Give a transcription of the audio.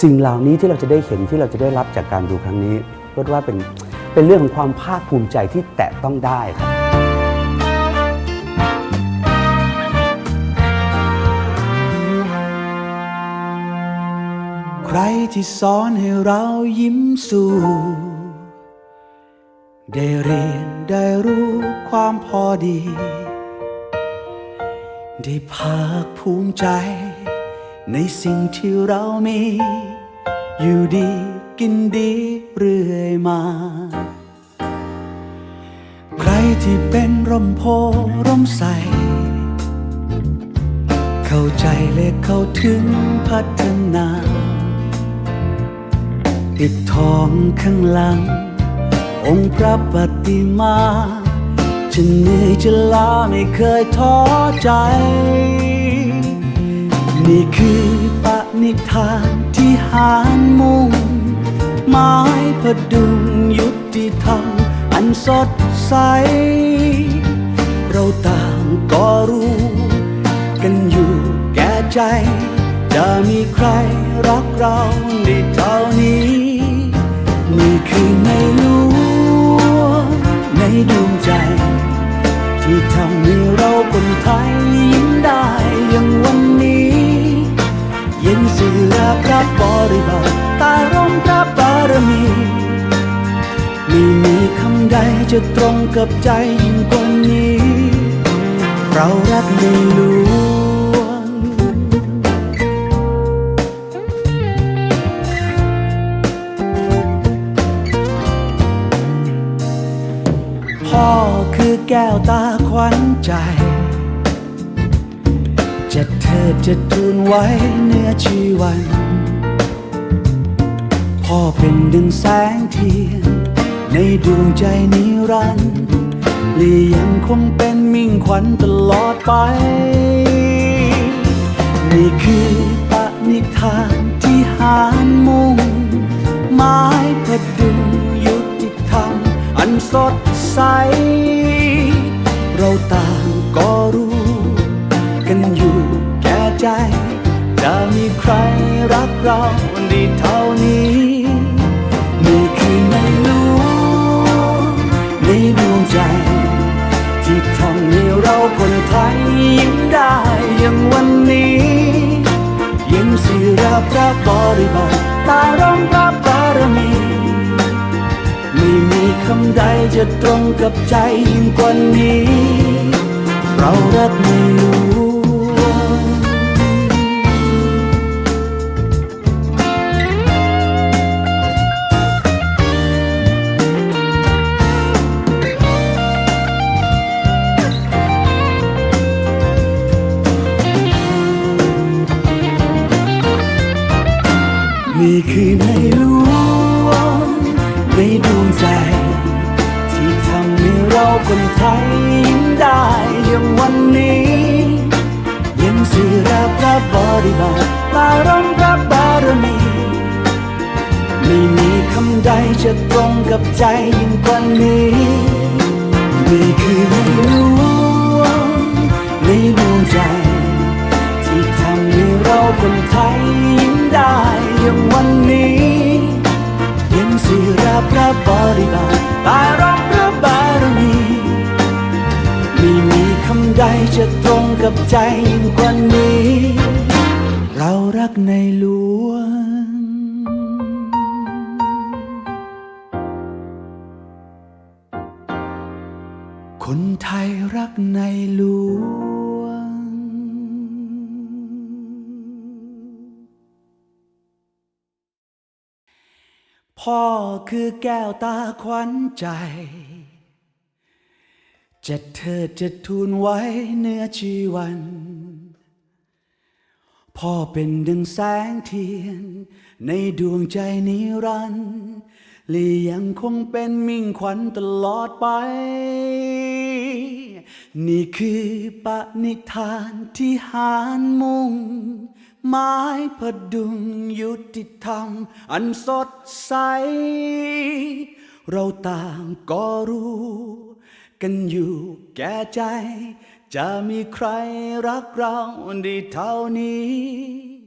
สิ่งเหล่านี้ที่เราจะได้เห็นที่เราจะได้รับจากการดูครั้งนี้ก็ว่าเป็นเป็นเรื่องของความภาคภูมิใจที่แตะต้องได้ครับใครที่สอนให้เรายิ้มสู่ได้เรียนได้รู้ความพอดี ได้ภาคภูมิใจ ในสิ่งที่เรามี อยู่ดีกินดีเรื่อยมา ใครที่เป็นร่มโพร่มใส เข้าใจและเข้าถึงพัฒนาปิดทองข้างหลัง องค์พระปฏิมาจะเหนื่อยจะล้าไม่เคยท้อใจ นี่คือปณิธานที่หารมุ่งหมายพดุงยุติธรรมอันสดใส เราต่างก็รู้ กันอยู่แก่ใจ จะมีใครรักเราในเท่านี้ ระบริบาลตาร่มพระบารมี ไม่มีคำใดจะตรงกับใจยิ่งกว่านี้ เรารักในหลวงพ่อคือแก้วตาขวัญใจ จะเธอจะทูลไว้เนื้อชีวัน พ่อเป็นดึงแสงเทียน ในดวงใจนิรันดร์และยังคงเป็นมิ่งขวัญตลอดไป นี่คือปณิธานที่หารมุ่งหมายพดุงยุติธรรม อันสดใส เราต่างก็รู้ กันอยู่แก่ใจ จะมีใครรักเราด้เท่านี้ อย่างวันนี้ยิ้มสิราพระบริบาลตาร่มพระบารมี ไม่มีคำใดจะตรงกับใจยิ่งกว่านี้ เรารักในหลว นี่คือในหลวงในดวงใจ ที่ทำให้เราคนไทยยิ้มได้อย่างวันนี้ยังสื่อราพระบริบาลตารมพระบารมีไม่มีคำใดจะตรงกับใจยิ่งกว่านี้นี่คือในหลวงในดวงใจ ที่ทำให้เราคนไทยยิ้ม ย่างวันนี้ยังสิราพระบริบาลตายรอบพระบารมีไม่มีคำใดจะตรงกับใจยิ่งกว่านี้ เรารักในหลวงคนไทยรักในหลวง พ่อคือแก้วตาขวัญใจ จะเธอจะทูลไว้เนื้อชีวัน พ่อเป็นดังแสงเทียน ในดวงใจนิรันดร์ และยังคงเป็นมิ่งขวัญตลอดไป นี่คือปณิธานที่หารมุ่งหมายพดุงยุติธรรม อันสดใส เราต่างก็รู้ กันอยู่แก่ใจ จะมีใครรักเราได้เท่านี้